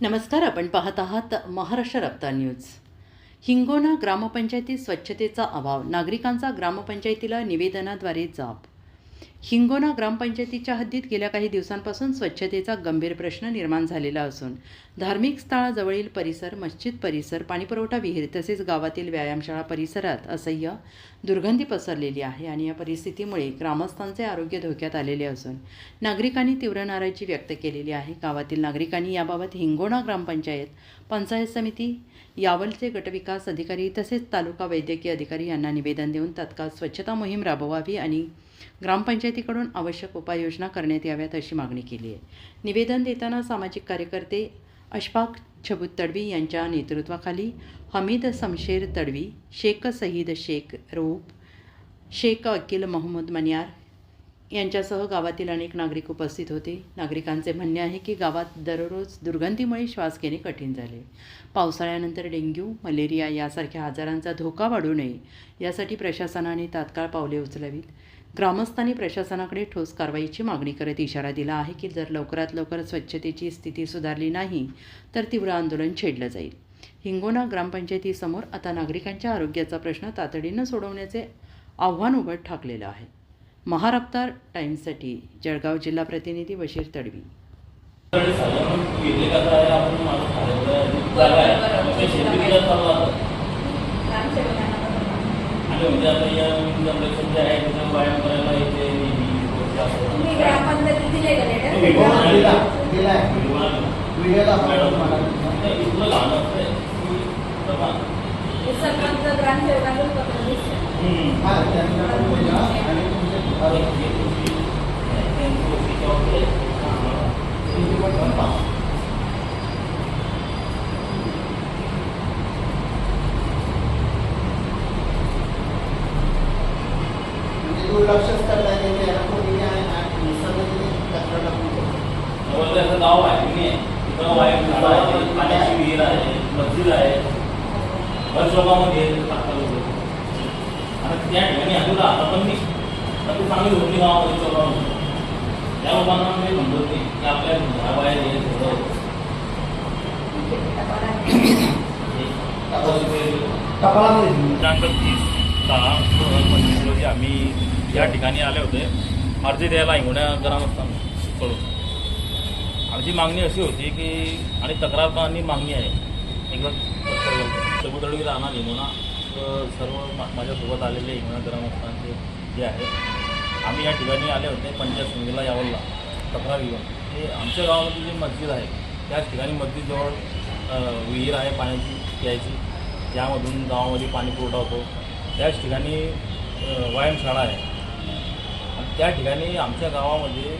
नमस्कार आपण पाहत आहात महाराष्ट्र रप्ता न्यूज. हिंगोना ग्रामपंचायतीत स्वच्छतेचा अभाव नागरिकांचा ग्रामपंचायतीला निवेदनाद्वारे जाप हिंगोना ग्रामपंचायतीच्या हद्दीत गेल्या काही दिवसांपासून स्वच्छतेचा गंभीर प्रश्न निर्माण झालेला असून धार्मिक स्थळाजवळील परिसर मस्जिद परिसर पाणीपुरवठा विहीर तसेच गावातील व्यायामशाळा परिसरात असह्य दुर्गंधी पसरलेली आहे आणि या परिस्थितीमुळे ग्रामस्थांचे आरोग्य धोक्यात आलेले असून नागरिकांनी तीव्र नाराजी व्यक्त केलेली आहे. गावातील नागरिकांनी याबाबत हिंगोणा ग्रामपंचायत पंचायत समिती यावलचे गटविकास अधिकारी तसेच तालुका वैद्यकीय अधिकारी यांना निवेदन देऊन तत्काळ स्वच्छता मोहीम राबवावी आणि ग्रामपंचायतीकडून आवश्यक उपाययोजना करण्यात याव्यात अशी मागणी केली आहे. निवेदन देताना सामाजिक कार्यकर्ते अशफाक छबूत तडवी यांच्या नेतृत्वाखाली हमीद समशेर तडवी शेख सईद शेख रूप शेख अकील मोहम्मद मनियार यांच्यासह गावातील अनेक नागरिक उपस्थित होते. नागरिकांचे म्हणणे आहे की गावात दररोज दुर्गंधीमुळे श्वास घेणे कठीण झाले. पावसाळ्यानंतर डेंग्यू मलेरिया यासारख्या आजारांचा धोका वाढू नये यासाठी प्रशासनाने तात्काळ पावले उचलावीत. ग्रामस्थांनी प्रशासनाकडे ठोस कारवाईची मागणी करत इशारा दिला आहे की जर लवकरात लवकर स्वच्छतेची स्थिती सुधारली नाही तर तीव्र आंदोलन छेडलं जाईल. हिंगोना ग्रामपंचायतीसमोर आता नागरिकांच्या आरोग्याचा प्रश्न तातडीनं सोडवण्याचे आव्हान उघड ठाकलेलं आहे. महाराष्ट्र टाइम्ससाठी जळगाव जिल्हा प्रतिनिधी बशीर तडवी. आपण माणूस आणि म्हणजे आता या जनरेशन जे आहे व्यायाम करायला येते तुम्ही दिले का लेटर? दिलाय व्हिडिओला मॅडम, नाही, इथलं लहान असतंय. सरपंच हा त्यांना बोला आणि तुमचे त्यांची पण पण दुर्लक्षच करता येते कोणी कचरा टाकून. जवळ त्याचं गाव आहे की नाही? तिथं व्यायाम शाळा आहे, पाण्याची विहीर आहे मस्जिद आहे वर्षोपामध्ये टाकलं होतं आणि त्या ठिकाणी आम्ही राहता पण नाही तर ती चांगली होती गावामध्ये चौकामध्ये त्या लोकांना मी म्हणतो की की आपल्या घराबाहेर हे थोडं हे तीस दहा दोन हजार पंचवीस रोजी आम्ही या ठिकाणी आले होते. अर्जी द्यायला इंगोण्या ग्रामस्थांकडून आमची मागणी अशी होती की आणि तक्रार पण आणि मागणी आहे. एकदा चबुतळी राहणार इंगोणा. सर्व मा- माझ्यासोबत आलेले इंगोणा ग्रामस्थांचे जे आहे आम्ही या ठिकाणी आले होते पंचायत समितीला यावलला तक्रार घेऊन. हे आमच्या गावामध्ये जी मस्जिद आहे त्याच ठिकाणी मस्जिदजवळ विहीर आहे पाण्याची प्यायची. त्यामधून गावामध्ये पाणी पुरवठा होतो. त्याच ठिकाणी व्यायामशाळा आहे. त्या ठिकाणी आमच्या गावामध्ये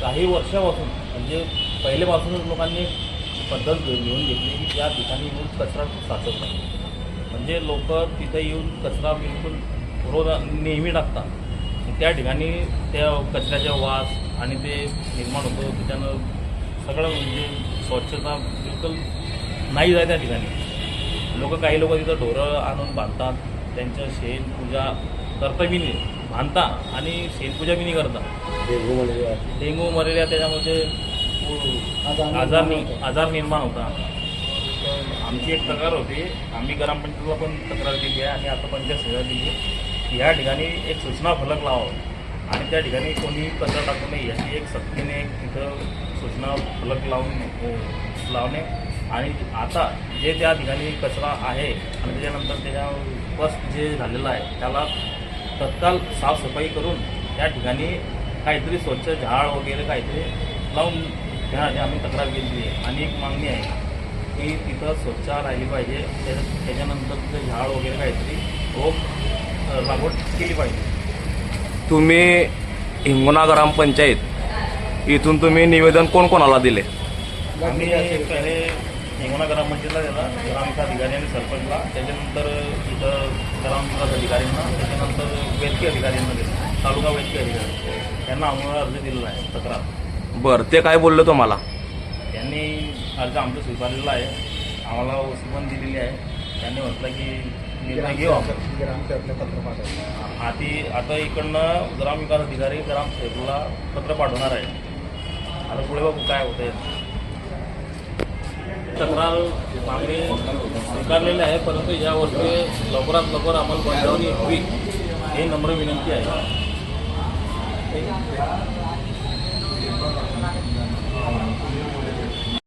काही वर्षापासून म्हणजे पहिल्यापासूनच लोकांनी पद्धत घेऊन घेतली की त्या ठिकाणी येऊन कचरा साचत नाही. म्हणजे लोक तिथे येऊन कचरा बिलकुल रोज नेहमी टाकतात. त्या ठिकाणी त्या कचऱ्याचा वास आणि ते निर्माण होतो त्याच्यानं सगळं म्हणजे स्वच्छता बिलकुल नाही जाय त्या ठिकाणी. लोक काही लोक तिथं ढोरं आणून बांधतात त्यांचं शेण पूजा करता बी नाही बांधता आणि बी नाही करता. Dengue malaria. त्याच्यामध्ये आजार नि- आजार निर्माण होता. आमची एक तक्रार होती. आम्ही ग्रामपंचायतीला पण तक्रार दिली आहे. आणि आता पंचायत समितीला दिली आहे. की या ठिकाणी एक सूचना फलक लावावं. आणि त्या ठिकाणी कोणी कचरा टाकू नये याची एक सक्तीने तिथं सूचना फलक लावून लावणे. आणि आता जे त्या ठिकाणी कचरा आहे आणि त्याच्यानंतर त्याच्या फस्ट जे झालेलं आहे त्याला तत्काळ साफसफाई करून त्या ठिकाणी काहीतरी स्वच्छ झाड वगैरे काहीतरी लावून त्यासाठी आम्ही तक्रार केली आहे. आणि एक मागणी आहे की तिथं स्वच्छ राहिली पाहिजे. त्याच्या त्याच्यानंतर तिथं झाड वगैरे काहीतरी रोप लागवड केली पाहिजे. तुम्ही हिंगणा ग्रामपंचायत इथून तुम्ही निवेदन कोण कोणाला दिले? आम्ही पहिले हिंगणा ग्रामपंचायतला दिला ग्रामविकास अधिकारी आणि सरपंचला. त्याच्यानंतर इथं ग्रामविकास अधिकाऱ्यांना वैद्यकीय अधिकाऱ्यांना दिला तालुका वैद्यकीय अधिकारी. त्यांना आम्हाला अर्ज दिलेला आहे तक्रार. बरं ते काय बोललं तुम्हाला? त्यांनी अर्ज आमचा स्वीकारलेला आहे. आम्हाला ओसी पण दिलेली आहे. त्यांनी म्हटलं की निर्णय घेऊ आपण. आधी आता इकडनं ग्रामविकास अधिकारी ग्रामसेवकला पत्र पाठवणार आहे. आता पुढे बघू काय होतं तक्रार मागणी स्वीकारलेली आहे परंतु या वर्षी लवकरात लवकर अंमलबजावणी व्हावी हे नम्र विनंती आहे.